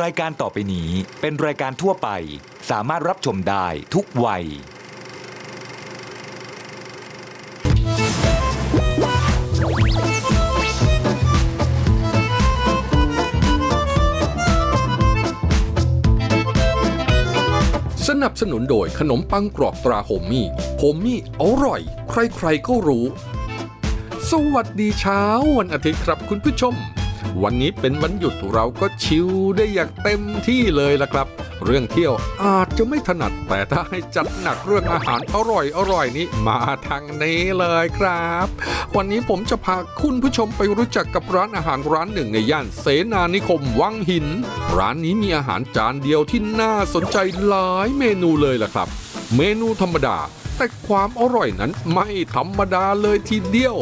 รายการต่อไปนี้เป็นรายการทั่วไป สามารถรับชมได้ทุกวัย สนับสนุนโดยขนมปังกรอบตราโฮมมี่ โฮมมี่อร่อย ใครๆก็รู้ สวัสดีเช้าวันอาทิตย์ครับคุณผู้ชม วันนี้เป็นวันหยุดเราก็ชิลได้อย่างเต็มที่เลยละครับ เรื่องเที่ยวอาจจะไม่ถนัดแต่ถ้าให้จัดหนักเรื่องอาหารอร่อยอร่อยนี้มาทางนี้เลยครับ วันนี้ผมจะพาคุณผู้ชมไปรู้จักกับร้านอาหารร้านหนึ่งในย่านเสนานิคมวังหิน ร้านนี้มีอาหารจานเดียวที่น่าสนใจหลายเมนูเลยล่ะครับ เมนูธรรมดาแต่ความอร่อยนั้นไม่ธรรมดาเลยทีเดียว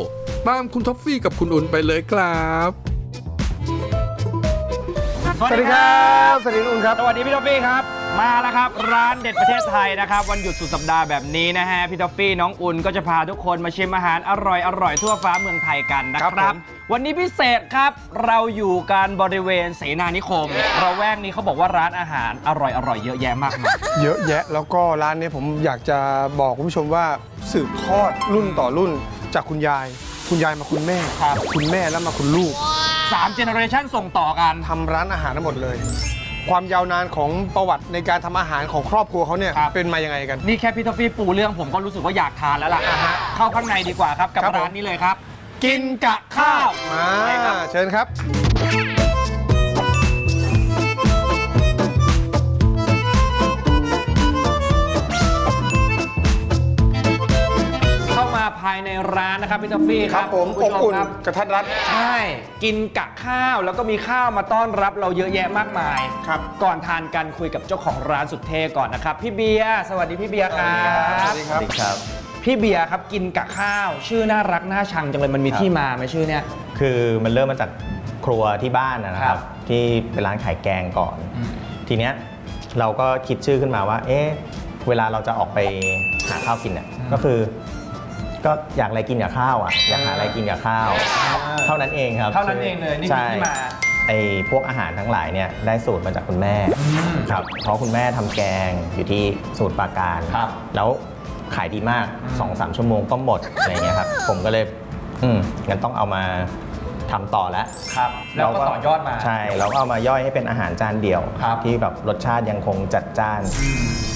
ตามคุณท็อฟฟี่กับคุณอุ่นไปเลยครับ สวัสดีครับ สวัสดีคุณครับ สวัสดีพี่ท็อฟฟี่ครับ มาแล้วครับ ร้านเด็ดประเทศไทยนะครับ วันหยุดสุดสัปดาห์แบบนี้นะฮะพี่ท็อฟฟี่น้องอุ่นก็จะพาทุกคนมาชิมอาหารอร่อยอร่อยทั่วฟ้าเมืองไทยกันนะคครัรับ บผม วันนี้พิเศษครับ เราอยู่กันบริเวณเสนานิคม เราแวกนี้เขาบอกว่าร้านอาหารอร่อยอร่อยเยอะแยะมากมาย เยอะแยะแล้วก็ร้านนี้ผมอยากจะบอกคุณผู้ชมว่าสืบทอดรุ่นต่อรุ่นจากคุณยาย คุณยายมาคุณแม่ ครับ คุณแม่แล้วมาคุณลูก สามเจเนอเรชันส่งต่อกัน ทำร้านอาหารทั้งหมดเลย ความยาวนานของประวัติในการทำอาหารของครอบครัวเขาเนี่ยครับ เป็นมายังไงกัน นี่แค่พี่ท็อฟฟี่ปูเรื่องผมก็รู้สึกว่าอยากทานแล้วล่ะ อ่าฮะเข้าข้างในดีกว่าครับ กับครับผม ร้านนี้เลยครับ กินกะข้าวมาไปครับเชิญครับเข้ ภายในร้านนะครับพี่ท็อฟฟี่ครับผมณอบผู้ชอุ่นครับกระทัดรัด ใช่กินกะข้าวแล้วก็มีข้าวมาต้อนรับเราเยอะแยะมากมายครับ ก่อนทานกันคุยกับเจ้าของร้านสุดเท่ก่อนนะครับพี่เบียร์สวัสดีพี่เบียร์ครับ สวัสดีครับ ครับ พี่เบียร์ครับกินกะข้าว ชื่อน่ารักน่าชังจังเลยมันมีครับ ที่มาไหมชื่อเนี้ยคือมันเริ่มมาจากครัวที่บ้านนะคครัรับบ ที่เป็นร้านขายแกงก่อน ทีเนี้ยเราก็คิดชื่อขึ้นมาว่า เอ๊ะเวลาเราจะออกไปหาข้าวกินเนี่ยก็คือ ก็อยากอะไรกินกับข้าวอะอยากหาอะไรกินกับข้าว เท่านั้นเองครับเท่านั้นเองเลยนี่คือใช่ที่มาไอ้พวกอาหารทั้งหลายเนี่ยได้สูตรมาจากคุณแม่ครับเพราะคุณแม่ทำแกงอยู่ที่สูตรปราการครับแล้วขายดีมาก2อสชั่วโมงก็หมดอะไรเงี้ยครับผมก็เลยอืมงั้นต้องเอามาทำต่อแล้ว ครับ แล้วก็ต่อยอดมา ใช่เราก็เอามาย่อยให้เป็นอาหารจานเดียว ครับ ที่แบบรสชาติยังคงจัดจ้าน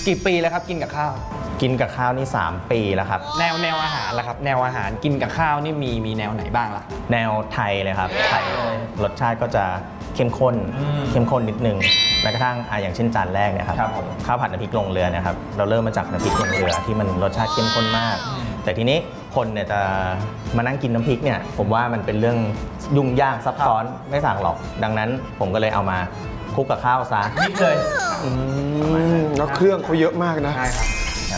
กี่ปีแล้วครับกินกับข้าว กินกับข้าวนี่ 3 ปีแล้วครับ แนวแนวอาหารล่ะครับ แนวอาหารกินกับข้าวนี่มีมีแนวไหนบ้างล่ะ แนวไทยเลยครับไทยเลยรสชาติก็จะเข้มข้นอืมเข้มข้นนิดนึงแม้กระทั่งอะอย่างเช่นจานแรกเนี่ยครับครับผมข้าวผัดน้ำพริกลงเรือเนะครับเราเริ่มมาจากน้ำพริกลงเรือที่มันรสชาติเข้มข้นมากแต่ทีนี้คนเนี่ยจะมานั่งกินน้ำพริกเนี่ยผมว่ามันเป็นเรื่องยุ่งยากซับซ้อนไม่สั่งหรอก ดังนั้นผมก็เลยเอามาคลุกกับข้าวซะ นิดเลย อืมแล้วเครื่องเขาเยอะมากนะ ใช่ครับ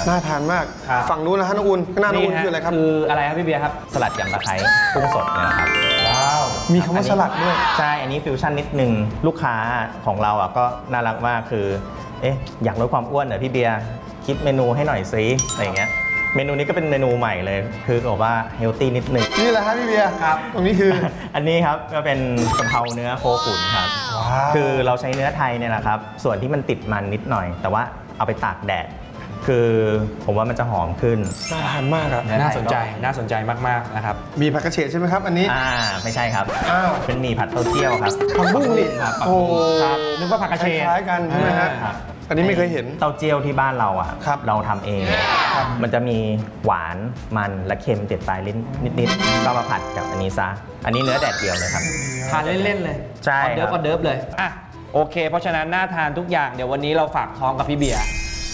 น่าทานมาก ครับ ฝั่งนู้นนะฮะน้องอุ่นข้างหน้าน้องอุ่นฮคืออะไรครับ คืออะไรครับพี่เบียร์ครับ สลัดยำตะไคร้กุ้งสดเนี่ยนะครับ ว้าว มีคำว่าสลัดด้วย ใช่ อันนี้ฟิวชั่นนิดนึง ลูกค้าของเราอะก็น่ารักมากคือ เอ๊ะ อยากลดความอ้วนเหรอพี่เบียร์ คิดเมนูให้หน่อยซิอะไรอย่างเงี้ย เมนูนี้ก็เป็นเมนูใหม่เลย คือบอกว่าเฮลตี้นิดนึง นี่แหละฮะพี่เบียร์ครับ ตรงนี้คือ อันนี้ครับก็เป็นกะเพราเนื้อโคขุนครับ ว้าว คือเราใช้เนื้อไทยเนี่ยนะครับ ส่วนที่มันติดมันนิดหน่อย แต่ว่าเอาไปตากแดด คือผมว่ามันจะหอมขึ้น น่าทานมากอะเนื้อไทยน่าสนใจน่าสนใจมากๆนะครับมีผักกระเฉดใช่ไหมครับ อันนี้ อ่าไม่ใช่ครับ อ้าว เป็นหมี่ผัดเต้าเจี้ยวครับผักบุ้งนี่ครับโอ้ครับนึกว่าผักกระคเฉดล้ายๆกันใช่ไหมฮะครับอันนี้ไม่เคยเห็น เต้าเจี้ยวที่บ้านเราอะครับ เราทำเอง มันจะมีหวานมันและเค็มติดปลายลิ้นนิดๆก็มาผัดกับอันนี้ซะอันนี้เนื้อแดดเดียวเลยครับ ทานเล่น ๆ เลยใช่ออเดิร์ฟครัอบอเดิร์ฟเลย อะ โอเค เพราะฉะนั้นน่าทานทุกอย่าง เดี๋ยววันนี้เราฝากท้องกับพี่เบียร์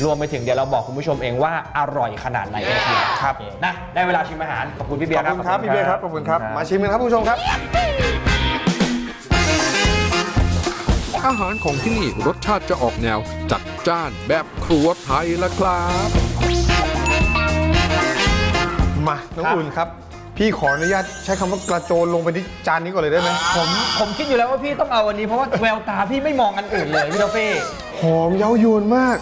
รวมไปถึงเดี๋ยวเราบอกคุณผู้ชมเองว่าอร่อยขนาดไหนกันเชียวครับนะได้เวลาชิมอาหารขอบคุณพี่เบียขร์อบครับ คุณครับพี่เบียร์ครับขอบคุณครับขอบคุณครับมาชิมกันครับผู้ชมครับ อาหารของที่นี่รสชาติจะออกแนว จัดจ้านแบบครัวไทยละครับ มาน้องอุ่นครับ พี่ขออนุญาตใช้คำว่ากระโจนลงไปที่จานนี้ก่อนเลยได้ไหมผมผมคิดอยู่แล้วว่าพี่ต้องเอาวันนี้เพราะว่าแววตาพี่ไม่มองอันอื่นเลยพี่โทฟี่หอมเย้ายวนมาก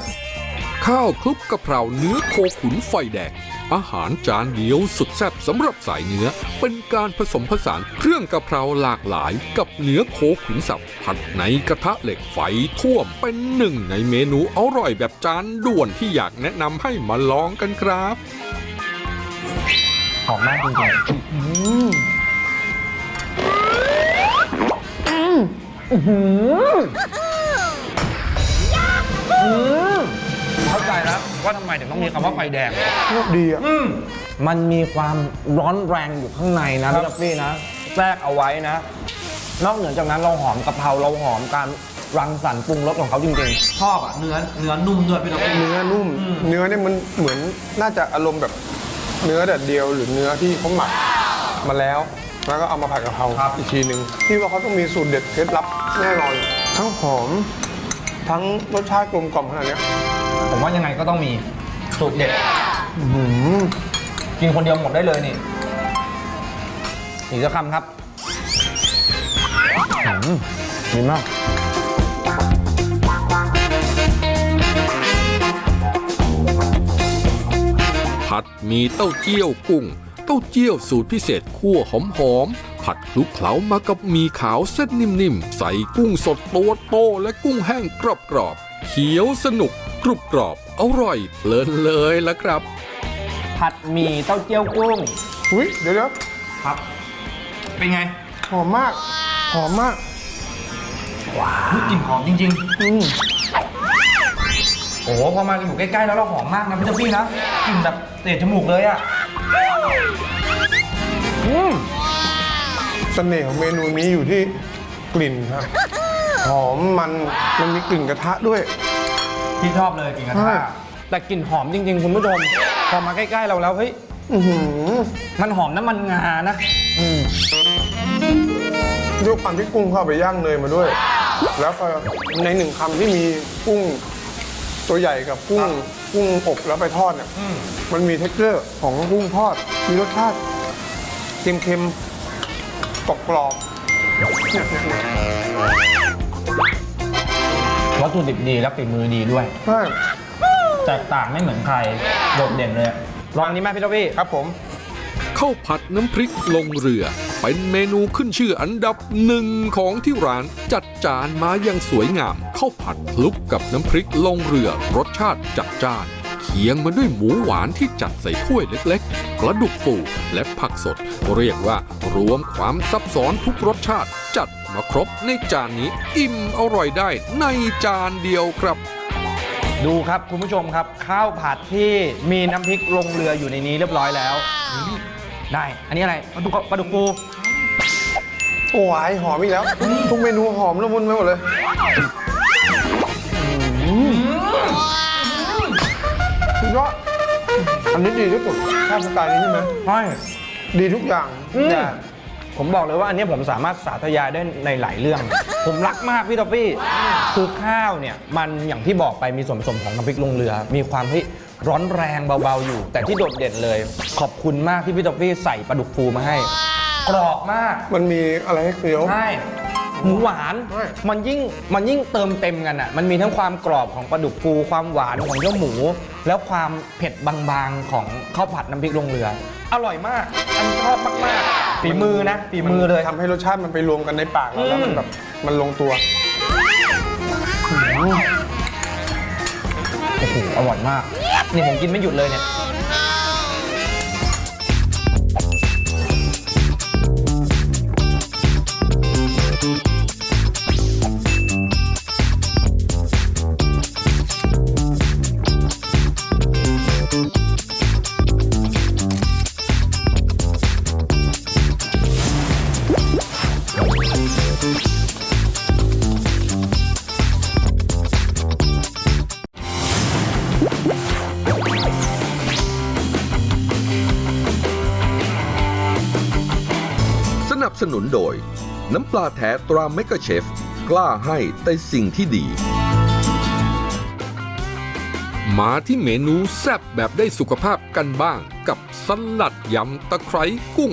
ข้าวคลุกกะเพราเนื้อโคขุนไฟแดง อาหารจานเดียวสุดแซ่บสำหรับสายเนื้อ เป็นการผสมผสานเครื่องกะเพราหลากหลายกับเนื้อโคขุนสับผัดในกระทะเหล็กไฟท่วมเป็นหนึ่งในเมนูอร่อยแบบจานด่วนที่อยากแนะนำให้มาลองกันครับหอมมากจริง เข้าใจแล้วว่าทำไมถึงต้องมีคำว่าไฟแดงดีอะมันมีความร้อนแรงอยู่ข้างในนะพี่ทัฟฟี่นะแทรกเอาไว้นะ นอกเหนือจากนั้นเราหอมกะเพราเราหอมการรังสรรค์ปรุงรสของเขาจริงๆชอบอะ เนื้อเนื้อนุ่มด้วยพี่ทัฟฟี่เนื้อนุ่ม เนื้อเนี่ยมันเหมือนน่าจะอารมณ์แบบเนื้อแดดเดียวหรือเนื้อที่เขาหมักมาแล้ว แล้วก็เอามาผัดกะเพราอีกทีหนึ่งที่ว่าเขาต้องมีสูตรเด็ดเคล็ดลับแน่นอน ทั้งหอม ทั้งรสชาติกลมกล่อมขนาดเนี้ย ผมว่ายังไงก็ต้องมีสูตรเด็ดกินคนเดียวหมดได้เลยนี่อีกสักคำครับอืมดีมาก ผัดหมีเต้าเจี้ยวกุ้ง เต้าเจี้ยวสูตรพิเศษคั่วหอมๆ ผัดคลุกเคล้ามากับหมีขาวเส้นนิ่มๆ ใส่กุ้งสดตัวโตและกุ้งแห้งกรอบๆ เขียวสนุกกรุบกรอบอร่อยเพลินเลยละครับ ผัดหมี่เต้าเจี้ยวกุ้งอุ้ยเดี๋ยวเดี๋ยวครับ เป็นไงหอมมาก หอมมากกลิ่นหอมจริงอืมๆ โอ้โหพอมาอยู่ใกล้ๆแล้วเราหอมมากนะพี่ทัฟฟี่นะกลิ่นแบบเตะจมูกเลยอะ อืมเสน่ห์ของเมนูนี้อยู่ที่กลิ่นครับ หอมมันมันมีกลิ่นกระทะด้วยพี่ชอบเลยกลิ่นกระใช่ทะแต่กลิ่นหอมจริง ๆ คุณผู้ชมพอมาใกล้ๆเราแล้วเฮ้ยอื้อหือมันหอมน้ำมันงานะอืมด้วยความที่กุ้งเข้าไปย่างเนยมาด้วย แล้วก็ในหนึ่งคำที่มีกุ้งตัวใหญ่กับกุ้งกุ้งอบแล้วไปทอดเนี่ยมันมีเท็กเจอร์ของกุ้งทอด มีรสชาติเค็มๆกรอบกรอบๆเนี่ยเนี่ยเนี่ย วัตถุดิบดีและฝีมือดีด้วยใช่แตกต่างไม่เหมือนใครโดดเด่นเลยอะลองอันนี้ไหมพี่ทวี่ครับผมข้าวผัดน้ำพริกลงเรือ เป็นเมนูขึ้นชื่ออันดับหนึ่งของที่ร้านจัดจานมาอย่างสวยงามข้าวผัดคลุกกับน้ำพริกลงเรือ รสชาติจัดจ้านเคียงมาด้วยหมูหวานที่จัดใส่ถ้วยเล็กๆ กระดูกปูและผักสด เรียกว่ารวมความซับซ้อนทุกรสชาติจัด มาครบในจานนี้อิ่มอร่อยได้ในจานเดียวครับ ดูครับคุณผู้ชมครับ ข้าวผัดที่มีน้ำพริกลงเรืออยู่ในนี้เรียบร้อยแล้ว ได้ อันนี้อะไรปลาดุกปลาดุกปูโอ้ยหอมอีกแล้ว ทุกเมนูหอมละมุนไปหมดเลยสุดยอดอันนี้ดีที่สุดชอบสไตล์นี้ใช่ไหมใช่ดีทุกอย่างอืมแต่ ผมบอกเลยว่าอันนี้ผมสามารถสาธยายได้ในหลายเรื่อง ผมรักมากพี่ทอฟฟี่ คือข้าวเนี่ยมันอย่างที่บอกไปมีส่วนผสมของน้ำพริกลงเรือ มีความที่ร้อนแรงเบาๆอยู่ แต่ที่โดดเด่นเลย ขอบคุณมากที่พี่ทอฟฟี่ใส่ปลาดุกฟูมาให้ กรอบมากมันมีอะไรให้เคี้ยว ใช่หมูหวานใช่ มันยิ่งมันยิ่งเติมเต็มกันอะ มันมีทั้งความกรอบของปลาดุกฟูความหวานของเจ้าหมู แล้วความเผ็ดบางๆของข้าวผัดน้ำพริกลงเรือ อร่อยมาก อันชอบมากๆ ฝีมือนะฝีมือเลย ทำให้รสชาติมันไปรวมกันในปากเราแล้วอืมมันแบบมันลงตัว โอ้โหอร่อยมาก นี่ผมกินไม่หยุดเลยเนี่ย นับสนุนโดย น้ำปลาแท้ตราเมกะเชฟ กล้าให้แต่สิ่งที่ดี มาที่เมนูแซ่บแบบได้สุขภาพกันบ้าง กับสลัดยำตะไคร้กุ้ง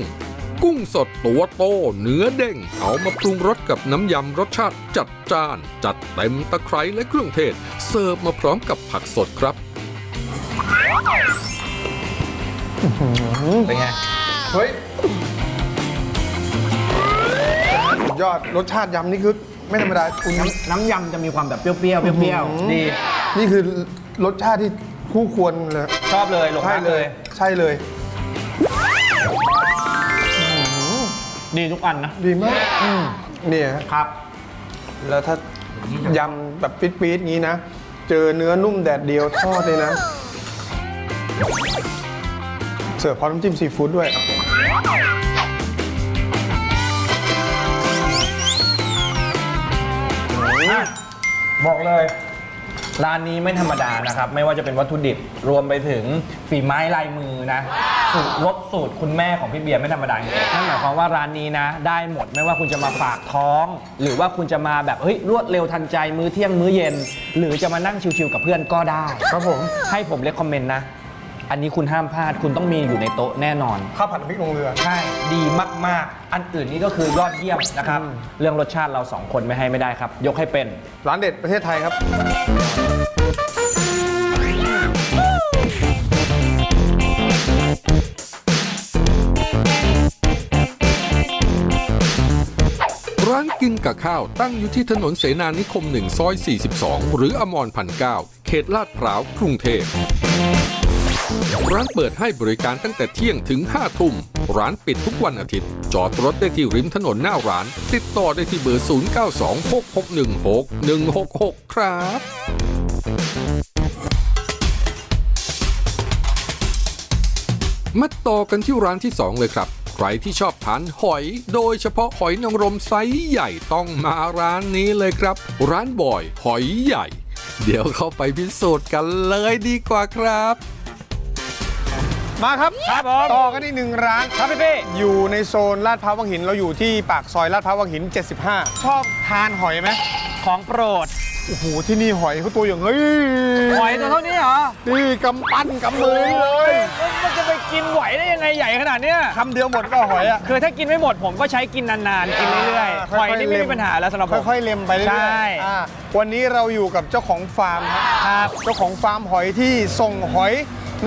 กุ้งสดตัวโตเนื้อเด้ง เอามาปรุงรสกับน้ำยำรสชาติจัดจ้าน จัดเต็มตะไคร้และเครื่องเทศ เสิร์ฟมาพร้อมกับผักสดครับเป็นไง เฮ้ยสุด ยอดรสชาติยำนี่คือไม่ธรรมดาคุณน้ำน้ำยำจะมีความแบบเปรี้ยวๆเปรี้ยวๆดีนี่คือรสชาติที่คู่ควรเลยชอบเลยหลงใช่รักเลเลย ย ใช่เลย ดีทุกอันนะดีมากเนี่ยครับ แล้วถ้ายำแบบปี๊ดๆงี้นะ เจอเนื้อนุ่มแดดเดียวทอดเลยนะ เสิร์ฟพร้อมน้ำจิ้มซีฟู้ดด้วย บอกเลย ร้านนี้ไม่ธรรมดานะครับ ไม่ว่าจะเป็นวัตถุดิบรวมไปถึงฝีไม้ลายมือนะสูตรรสสูตรคุณแม่ของพี่เบียร์ไม่ธรรมดาจริงๆนั่นหมายความว่าร้านนี้นะ ได้หมดไม่ว่าคุณจะมาฝากท้อง หรือว่าคุณจะมาแบบเฮ้ยรวดเร็วทันใจมื้อเที่ยงมื้อเย็น หรือจะมานั่งชิวๆกับเพื่อนก็ได้ ครับผมให้ผมเลคคอมเมนต์นะ อันนี้คุณห้ามพลาดคุณต้องมีอยู่ในโต๊ะแน่นอน ข้าวผัดน้ำพริกลงเรือ ใช่ ดีมาก ๆ อันอื่นนี่ก็คือยอดเยี่ยมนะครับเรื่องรสชาติเราสองคนไม่ให้ไม่ได้ครับ ยกให้เป็น ร้านเด็ดประเทศไทยครับ ร้านกินกับข้าวตั้งอยู่ที่ถนนเสนานิคม1ซอย42 หรืออมรพันเก้าเขตลาดพร้าวกรุงเทพ ร้านเปิดให้บริการตั้งแต่เที่ยงถึง 5 ทุ่ม ร้านปิดทุกวันอาทิตย์ จอดรถได้ที่ริมถนนหน้าร้าน ติดต่อได้ที่เบอร์ 0926616166 ครับมาต่อกันที่ร้านที่ 2 เลยครับ ใครที่ชอบทานหอย โดยเฉพาะหอยนางรมไซส์ใหญ่ต้องมาร้านนี้เลยครับ ร้านบอยหอยใหญ่ เดี๋ยวเข้าไปพิสูจน์กันเลยดีกว่าครับ มาครับครับผมต่อกันอีกหนึ่งร้านครับพี่พี่อยู่ในโซนลาดพร้าววังหินเราอยู่ที่ปากซอยลาดพร้าววังหิน 75 ชอบทานหอยไหมของโปรดโอ้โหที่นี่หอยเขาตัวอย่างเฮ้ยหอยตัวเท่านี้เหรอนี่กำปั้นกำมือเลยมันจะไปกินไหวได้ยังไงใหญ่ขนาดเนี้ยคำเดียวหมดก็หอยอะคือถ้ากินไม่หมดผมก็ใช้กินนานๆกินเรื่อยๆหอยนี่ไม่มีปัญหาแล้วสำหรับผมค่อยๆเล็มไปเรื่อยๆใช่อ่าวันนี้เราอยู่กับเจ้าของฟาร์มครับครับเจ้าของฟาร์มหอยที่ส่งหอย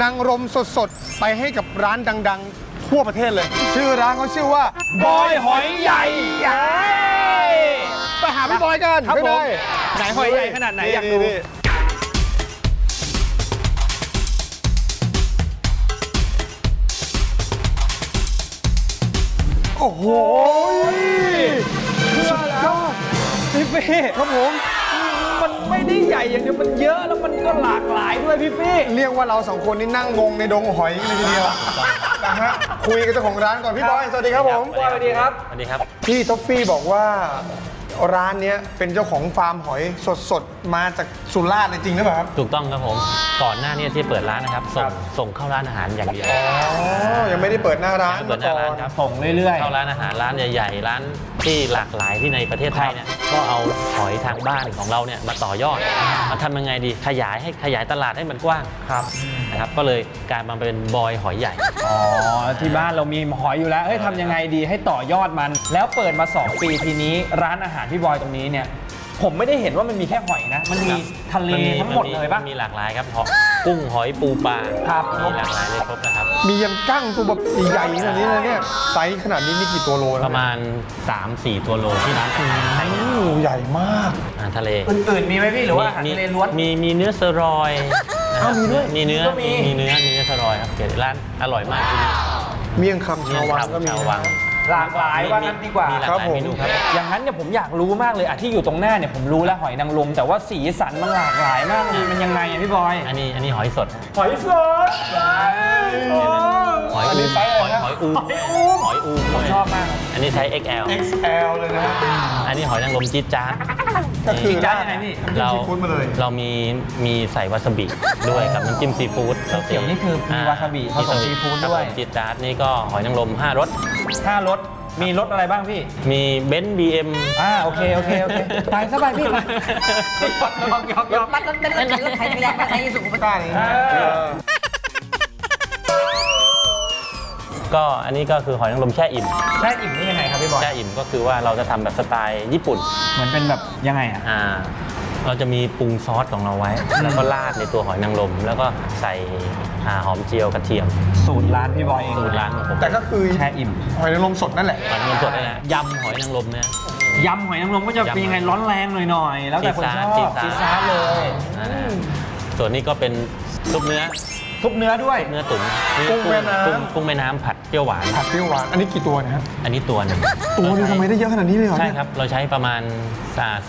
นางรมสดๆ ไปให้กับร้านดังๆ ทั่วประเทศเลย ชื่อร้านเขาชื่อว่า บอยหอยใหญ่ใหญ่ไปหาพี่บอยกันครับไม่ได้ผม ไหนหอยใหญ่ขนาดไหนอยากดูนี่โอ้โหสุดยอดพี่ฟี่ครับผมมัน ไม่ได้ใหญ่อย่างเดียวมันเยอะแล้วมันก็หลากหลายด้วยพี่ฟี่เรียกว่าเราสองคนนี่นั่งงงในดงหอยกันเลยทีเดียวนะฮะคุยกับเจ้าของร้านก่อนพี่บอยสวัสดีครับผม สวัสดีครับ สวัสดีครับ พี่ท็อฟฟี่บอกว่า ร้านเนี้ยเป็นเจ้าของฟาร์มหอยสดๆ มาจากสุราษฎร์เลยจริงหรือเปล่าครับ ถูกต้องครับผม ก่อนหน้านี้ที่เปิดร้านนะครับ ส่งส่งเข้าร้านอาหารอย่างเดียวอ๋อ ยังไม่ได้เปิดหน้าร้านยังไม่เปิดหน้าร้านครับส่งเรื่อยเข้าร้านอาหารร้านใหญ่ๆ ร้านที่หลากหลายที่ในประเทศไทยเนี่ย ก็เอาหอยทางบ้านของเราเนี่ยมาต่อยอด มาทำยังไงดี ขยายให้ขยายตลาดให้มันกว้าง ครับนะครับ ก็เลยกลายมาเป็นบอยหอยใหญ่ อ๋อ ที่บ้านเรามีหอยอยู่แล้ว เฮ้ยทำยังไงดีให้ต่อยอดมัน แล้วเปิดมา 2 ปีทีนี้ร้านอาหารพี่บอยตรงนี้เนี่ยผมไม่ได้เห็นว่ามันมีแค่หอยนะ มันมีทะเลมันมีทั้งหมดนเลยปะมันมีหลากหลายครับหอยกุ้งหอยปูปลาครับมีหลากหลายเลยครบนะครับ มียันกั้งตัวแบบใหญ่ๆขนาดนี้เลยเนี่ยไซส์ขนาดนี้นี่กี่ตัวโลปแล้วระมาณ 3-4 ตัวโลที่ร้านอาหารไทยโอ้โหใหญ่มากอาหารทะเลอื่นๆมีไหมพี่หรือว่าอาหารทะเลล้วนมีมีเนื้อสรอยนะครับอ้าวมีด้วยมีเนื้อก็มีมีเนื้อมีเนื้อสรอยครับเดี๋ยวร้านอร่อยมากที่นี่เมี่ยงคำชาววังก็มีชาววัง หลากหลายว่างั้นดีกว่ามีหลากครับหลายผมเมนูครับ อย่างนั้นเนี่ยผมอยากรู้มากเลยอะที่อยู่ตรงหน้าเนี่ยผมรู้แล้วหอยนางรมแต่ว่าสีสันมันหลากหลายมากเลยมันยังไงอะพี่บอยอันนี้อันนี้หอยสด หอยสดหอยอันอูนี้มไซส์อะไรหอยนะหอยอูมหอยอูมผมชอบมาก อันนี้ใช้ XL XL เลยนะ อันนี้หอยนางรมจี๊ดจ๊าด ก็คือจ้าราดยังไงพี่เราซีฟู้ดมาเลย เรามีมีใส่วาซาบิด้วยกับน้ำจิ้มซีฟู้ดเขียวนี่คือมีวาซาบิผสมซีฟู้ดด้วยครับผมจี๊ดจ๊าดนี่ก็หอยนางรม5รสห้ารสมีรสอะไรบ้างพี่ มีเบนซ์บีเอ็มอ่าโอเค โอเค โอเค ไปสบายพี่ไปยอมยอมยอมมันเป็นรถรถไถจักรยานมาไถสุขุมวิทต้านี่เออ ก็อันนี้ก็คือหอยนางรมแช่อิ่มแช่อิ่มนี่ยังไงครับพี่บอยแช่อิ่มก็คือว่าเราจะทำแบบสไตล์ญี่ปุ่นเหมือนเป็นแบบยังไงอะอ่าเราจะมีปรุงซอสของเราไว้ แล้วก็ราดในตัวหอยนางรมแล้วก็ใส่อ่าหอมเจียวกระเทียม สูตรร้านพี่บอยเองสูตรร้านของผมแต่ก็คือแช่อิ่มหอยนางรมสดนั่นแหละหอยนางรมสดนี่แหละยำหอยนางรมเนี่ย ยำหอยนางรมก็จะเป็นยังไงร้อนแรงหน่อยๆแล้วแต่คนชอบจี๊ดซีดซ่าเลยนั่นแหละส่วนนี้ก็เป็นซุปเนื้อ ทุบเนื้อด้วย เนื้อตุ๋นกุ้งแม่น้ำ กุ้งกุ้งแม่น้ำผัดเปรี้ยวหวาน ผัดเปรี้ยวหวาน อันนี้กี่ตัวนะฮะอันนี้ตัวหนึงตัวนึงทำไมได้เยอะขนาดนี้เลยเหรอใช่เนี่ยครับ เราใช้ประมาณ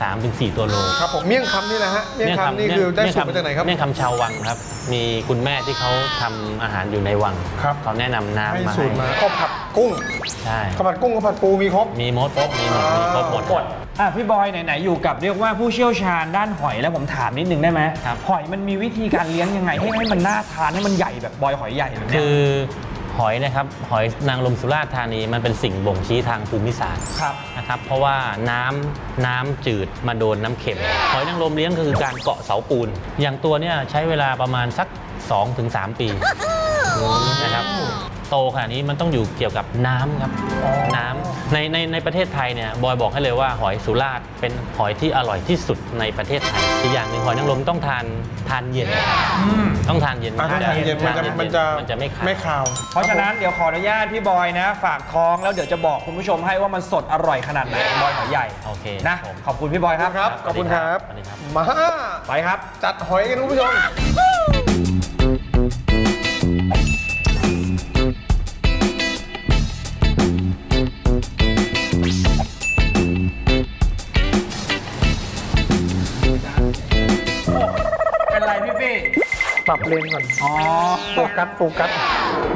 สามถึงสี่ตัวโล ครับผมเมี่ยงคำนี่แหละฮะเมี่ยงคำนี่คือได้สูตรมาจากไหนครับ เมี่ยงคำชาววังครับ มีคุณแม่ที่เขาทำอาหารอยู่ในวังครับ เขาแนะนำน้ำให้มาสูตรมาข้าวผัดกุ้งใช่ข้าวผัดกุ้งข้าวผัดปูมีครบ มีมดมีหมดมีครบหมดกด อะพี่บอยไหนๆอยู่กับเรียกว่าผู้เชี่ยวชาญด้านหอยแล้วผมถามนิดนึงได้ไหมครับ หอยมันมีวิธีการเลี้ยงยังไงให้ให้มันน่าทานให้มันใหญ่แบบบอยหอยใหญ่แบบเนี้ยคือหอยนะครับหอยนางรมสุราษฎร์ธานีมันเป็นสิ่งบ่งชี้ทางภูมิศาสตร์ครับ นะครับเพราะว่าน้ำน้ำจืดมาโดนน้ำเค็ม หอยนางรมเลี้ยงก็คือการเกาะเสาปูน อย่างตัวเนี้ยใช้เวลาประมาณสัก 2-3 ปีนะครับ โตขนาดนี้มันต้องอยู่เกี่ยวกับน้ำครับน้ำในในในประเทศไทยเนี่ยบอยบอกให้เลยว่าหอยสุราษฎร์เป็นหอยที่อร่อยที่สุดในประเทศไทยอีกอย่างหนึ่งหอยนางรมต้องทานทานเย็น ต้องทานเย็นอะถ้าทานเย็นมันจะมันจะมันจะไม่ขาว ไม่คาว เพราะฉะนั้นเดี๋ยวขออนุญาตพี่บอยนะ ฝากท้องแล้วเดี๋ยวจะบอกคุณผู้ชมให้ว่ามันสดอร่อยขนาดไหนบอยหอยใหญ่โอเคนะผม ขอบคุณพี่บอยครับ ครับ ขอบคุณครับ สวัสดีครับ มา ไปครับ จัดหอยกันคุณผู้ชม เลนก่อนอ๋อโฟกัสโฟกัส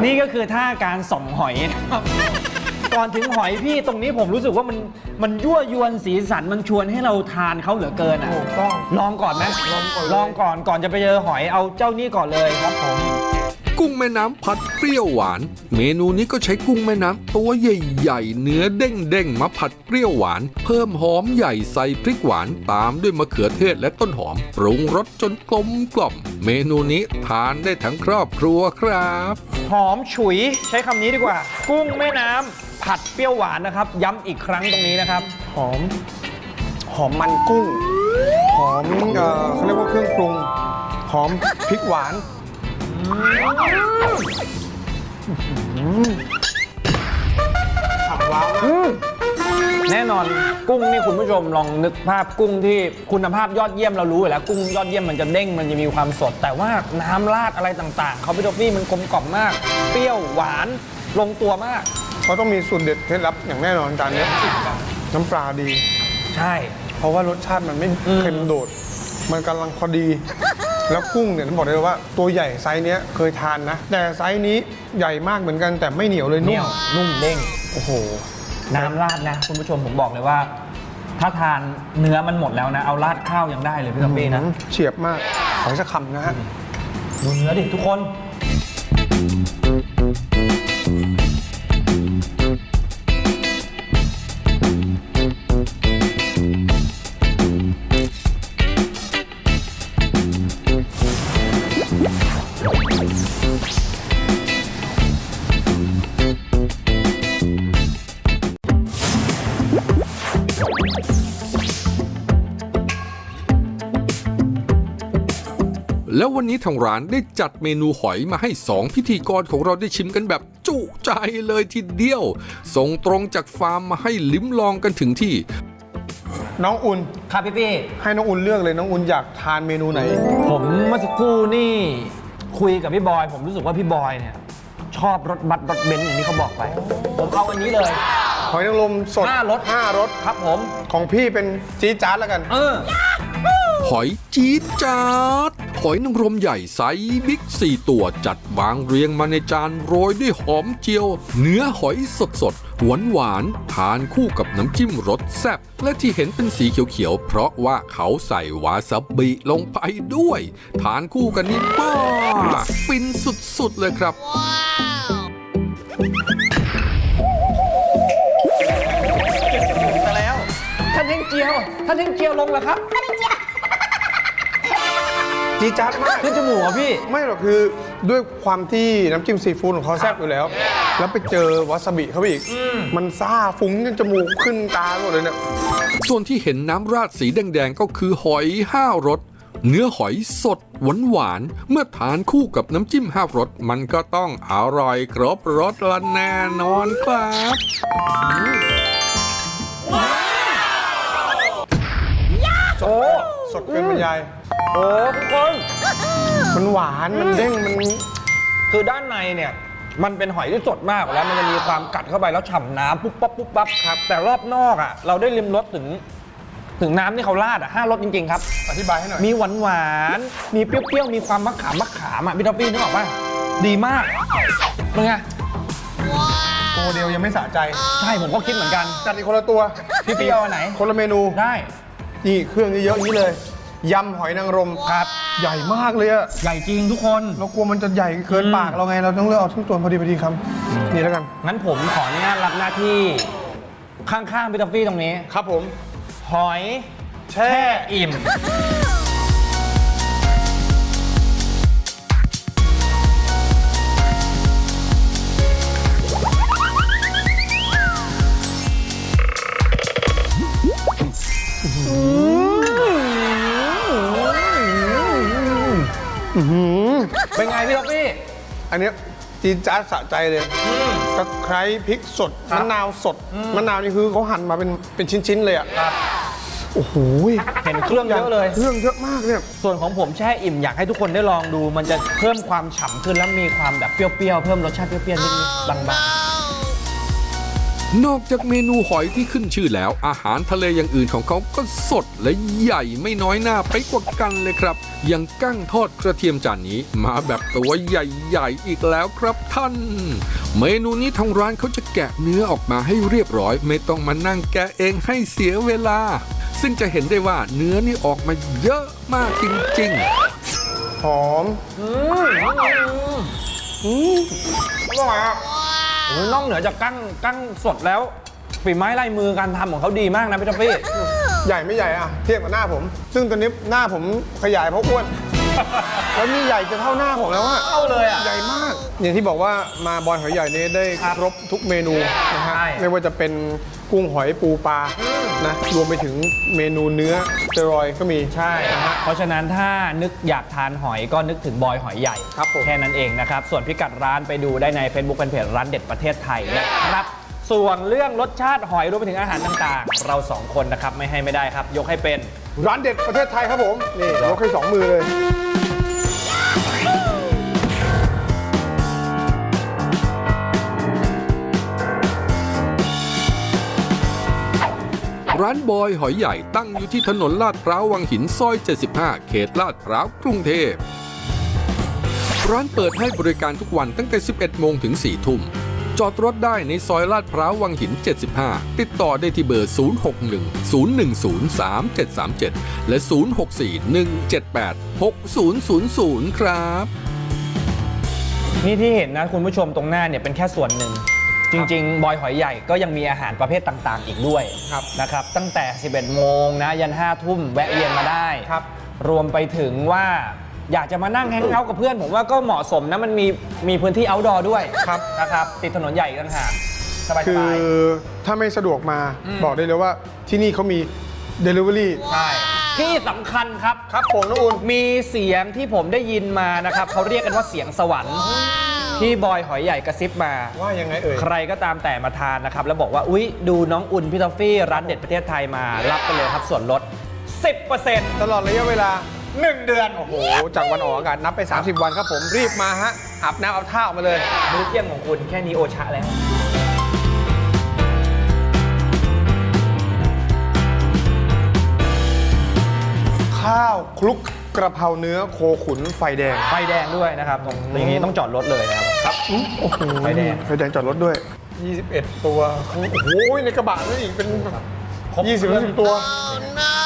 นี่ก็คือท่าการส่องหอยนะครับ ก่อนถึงหอยพี่ตรงนี้ผมรู้สึกว่ามันมันยั่วยวนสีสันมันชวนให้เราทานเขาเหลือเกินอะถูกต้องลองก่อนไหมลองก่อนเลย ลองก่อนก่อนจะไปเจอหอยเอาเจ้านี่ก่อนเลยครับผม กุ้งแม่น้ำผัดเปรี้ยวหวาน เมนูนี้ก็ใช้กุ้งแม่น้ำตัวใหญ่ๆ เนื้อเด้งๆ มาผัดเปรี้ยวหวาน เพิ่มหอมใหญ่ใส่พริกหวานตามด้วยมะเขือเทศและต้นหอม ปรุงรสจนกลมกล่อม เมนูนี้ทานได้ทั้งครอบครัวครับ หอมฉุยใช้คำนี้ดีกว่า กุ้งแม่น้ำผัดเปรี้ยวหวานนะครับ ย้ำอีกครั้งตรงนี้นะครับ หอม หอมมันกุ้ง หอมเอ่อเขาเรียกว่าเครื่องปรุง หอมพริกหวาน แน่นอนกุ้งนี่คุณผู้ชมลองนึกภาพกุ้งที่คุณภาพยอดเยี่ยมเรารู้อยู่แล้ว กุ้งยอดเยี่ยมมันจะเด้งมันจะมีความสด แต่ว่าน้ำราดอะไรต่างๆเขาไปทอฟฟี่มันกลมกล่อมมาก เปรี้ยวหวานลงตัวมาก เขาต้องมีสูตรเด็ดเคล็ดลับอย่างแน่นอนจานเนี้ยน้ำปลาดี ใช่ เพราะว่ารสชาติมันไม่อืมเค็มโดด มันกำลังพอดี แล้วกุ้งเนี่ยต้องบอกได้เลยว่าตัวใหญ่ไซส์เนี้ยเคยทานนะ แต่ไซส์นี้ใหญ่มากเหมือนกันแต่ไม่เหนียวเลยเหนีนุ่ยมวนุ่มเด้งโอ้โห น้ำราดนะ คุณผู้ชมผมบอกเลยว่า ถ้าทานเนื้อมันหมดแล้วนะ เอาราดข้าวยังได้เลยพี่ทอฟฟี่นะ เฉียบมาก ขอสักคำนะฮะ ดูเนื้อดิทุกคน แล้ววันนี้ทางร้านได้จัดเมนูหอยมาให้สองพิธีกรของเราได้ชิมกันแบบจุใจเลยทีเดียว ส่งตรงจากฟาร์มมาให้ลิ้มลองกันถึงที่ น้องอุ่น ครับพี่พี่ให้น้องอุ่นเลือกเลยน้องอุ่นอยากทานเมนูไหน ผมเมื่อสักครู่นี่ คุยกับพี่บอย ผมรู้สึกว่าพี่บอยเนี่ย ชอบรถบัสรถเบนซ์อย่างที่เขาบอกไป ผมเอาอันนี้เลย หอยนางรมสดห้ารส ห้ารสครับผม ของพี่เป็นจี๊ดจ๊าดแล้วกัน เออ หอยจี๊ดจาด หอยนางรมใหญ่ไซส์บิ๊กสี่ตัวจัดวางเรียงมาในจานโรยด้วยหอมเจียว เนื้อหอยสดสดหวานหวานๆทานคู่กับน้ำจิ้มรสแซ่บและที่เห็นเป็นสีเขียวๆ เพราะว่าเขาใส่วาซาบิลงไปด้วย ทานคู่กันนี่บ้าฟินสุดๆเลยครับมาแล้วท่านเท่งเจียว ท่านเท่งเจียวลงแล้วครับจี๊ ดจ๊าดมากขึ้นจมูกเหรอะพี่ ไม่หรอกคือด้วยความที่น้ำจิ้มซีฟู้ดของเขาแซ่บอยู่แล้ว แล้วไปเจอวาซาบิเข้าไปอีก มันซ่าฟุ้งจนจมูกขึ้นตาหมดเลยเนี่ย ส่วนที่เห็นน้ำราดสีแดงๆ ก็คือหอยห้ารส เนื้อหอยสดหวานหวานๆเมื่อทานคู่กับน้ำจิ้มห้ารส มันก็ต้องอร่อยครบรสละแน่นอนครับ โอ้ส ดเกินบรรยาย โอ้ทุกคนมันหวาน มันเด้ง มันคือด้านในเนี่ย มันเป็นหอยที่สดมากแล้ว มันจะมีความกัดเข้าไปแล้วฉ่ำน้ำปุ๊บปั๊บปุ๊บปั๊บครับ แต่รอบนอกอะ เราได้ริมรสถึง ถึงน้ำที่เขาราดอะห้ารสจริง ๆ ครับ อธิบายให้หน่อย มีหวานหวานๆมีเปรี้ยวๆ มีความมะขามมะขามอะพี่ท็อปปี้นึกออกป่ะดีมากเป็นไง ตัวเดียวยังไม่สะใจ ใช่ผมก็คิดเหมือนกัน จัดอีกคนละตัว พี่เปรี้ยวอันไหน คนละเมนู ได้ นี่เครื่องเยอะๆอย่างนี้เลยยำหอยนางรมครับ ใหญ่มากเลยอะใหญ่จริงทุกคน เรากลัวมันจะใหญ่เกินปากเราไงเราต้องเลือกเอาทุกตัวพอดีพอดีคำนี่แล้วกันงั้นผมขออนุญาตรับหน้าที่ข้างๆพี่ท็อฟฟี่ตรงนี้ ครับผม หอยแช่อิ่ม อันเนี้ยจีนจ้าดสะใจเลยตะไคร้พริกสดครับมะนาวสดมะนาวนี่คือเขาหั่นมาเป็นเป็นชิ้นๆเลยอะครับโอ้โหเห็นเครื่องเยอะเลย เครื่องเยอะมากเนี่ยส่วนของผมแช่อิ่มอยากให้ทุกคนได้ลองดู มันจะเพิ่มความฉ่ำขึ้นแล้วมีความแบบเปรี้ยวๆเพิ่มรสชาติเปรี้ยวๆนิดๆบาง นอกจากเมนูหอยที่ขึ้นชื่อแล้ว อาหารทะเลอย่างอื่นของเขาก็สดและใหญ่ไม่น้อยหน้าไปกว่ากันเลยครับ อย่างกั้งทอดกระเทียมจานนี้มาแบบตัวใหญ่ๆอีกแล้วครับท่าน เมนูนี้ทางร้านเขาจะแกะเนื้อออกมาให้เรียบร้อย ไม่ต้องมานั่งแกะเองให้เสียเวลา ซึ่งจะเห็นได้ว่าเนื้อนี่ออกมาเยอะมากจริงๆหอมๆอร่อยอะ โอ้ยนอกเหนือจากกั้งกั้งสดแล้วฝีไม้ลายมือการทำของเขาดีมากนะพี่ท็อฟฟี่ใหญ่ไม่ใหญ่อะเทียบกับหน้าผม ซึ่งตอนนี้หน้าผมขยายเพราะอ้วน แล้วนี่ใหญ่จะเท่าหน้าผมแล้วอะเท่าเลยอะใหญ่มาก อย่างที่บอกว่ามาบอยหอยใหญ่นี้ได้ครับครบทุกเมนูนะฮะใช่ ไม่ว่าจะเป็น กุ้งหอยปูปลานะรวมไปถึงเมนูเนื้อสเตียรอยด์ก็มีใช่เพราะฉะนั้นถ้านึกอยากทานหอยก็นึกถึงบอยหอยใหญ่ ครับผม แค่นั้นเองนะครับ ส่วนพิกัดร้านไปดูได้ใน Facebook เป็นเพจร้านเด็ดประเทศไทยนะครับ ส่วนเรื่องรสชาติหอยรวมไปถึงอาหารต่างๆ เราสองคนนะครับไม่ให้ไม่ได้ครับ ยกให้เป็น ร้านเด็ดประเทศไทยครับผม นี่ยกให้สองมือเลย ร้านบอยหอยใหญ่ตั้งอยู่ที่ถนนลาดพร้าววังหินซอย 75 เขตลาดพร้าวกรุงเทพ ร้านเปิดให้บริการทุกวันตั้งแต่ 11 โมงถึง 4 ทุ่ม จอดรถได้ในซอยลาดพร้าววังหิน 75 ติดต่อได้ที่เบอร์ 061 010 3737 และ 064 178 6000 ครับ นี่ที่เห็นนะคุณผู้ชมตรงหน้าเนี่ยเป็นแค่ส่วนหนึ่ง จริง ๆ บอยหอยใหญ่ก็ยังมีอาหารประเภทต่างๆ อีกด้วยครับนะครับ ตั้งแต่ 11 โมงนะ ยัน 5 ทุ่มแวะเวียนมาได้ครับ รวมไปถึงว่าอยากจะมานั่งแฮงเอาท์กับเพื่อน ผมว่าก็เหมาะสมนะ มันมีมีพื้นที่ outdoor ด้วยครับนะครับ ติดถนนใหญ่อีกต่างหากสบายคือถ้าไม่สะดวกมาบอกได้เลยว่าที่นี่เขามี Delivery ๆใช่ที่สำคัญครับ ครับผมน้องอุ่น มีเสียงที่ผมได้ยินมานะครับ เขาเรียกกันว่าเสียงสวรรค์ ที่บอยหอยใหญ่กระซิบมา ว่ายังไงเอ่ย ใครก็ตามแต่มาทานนะครับ แล้วบอกว่า อุ๊ย ดูน้องอุ่นพี่ทอฟฟี่ร้านเด็ดประเทศไทยมา รับไปเลยครับส่วนลด 10%ตลอดระยะเวลา 1 เดือน โอ้โห จากวันออกอากาศนับไป 30 วันครับผมรีบมาฮะอาบน้ำเอาท่าออกมาเลย มื้อเที่ยงของคุณแค่นี้โอชะแล้ว ข้าวคลุกกระเพราเนื้อโคขุนไฟแดง ไฟแดงด้วยนะครับตรงอย่างนี้ต้องจอดรถเลยนะครับ ครับอื้อโอ้โหไฟแดง ไฟแดงจอดรถด้วย 21 ตัวโอ้โหในกระบะนี่อีกเป็นครบ20 30ตัว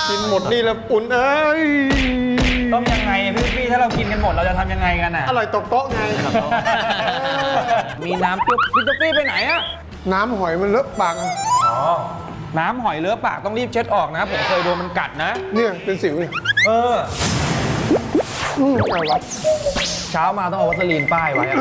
กินหมดนี่แล้วอุ่นเอ้ยต้องยังไงอะพี่พี่ถ้าเรากินกันหมดเราจะทำยังไงกันอะ อร่อยตกโต๊ะไง มีน้ำเปรี้ยวพี่ทอฟฟี่ไปไหนอะน้ำหอยมันเลอะปากน้ำหอยเลือะปากต้องรีบเช็ดออกนะ ผมเคยโดนมันกัดนะ เนี่ยเป็นสิวนี่เออ อืมเอาวะ เช้ามาต้องเอาวัสลีนป้ายไว้อะ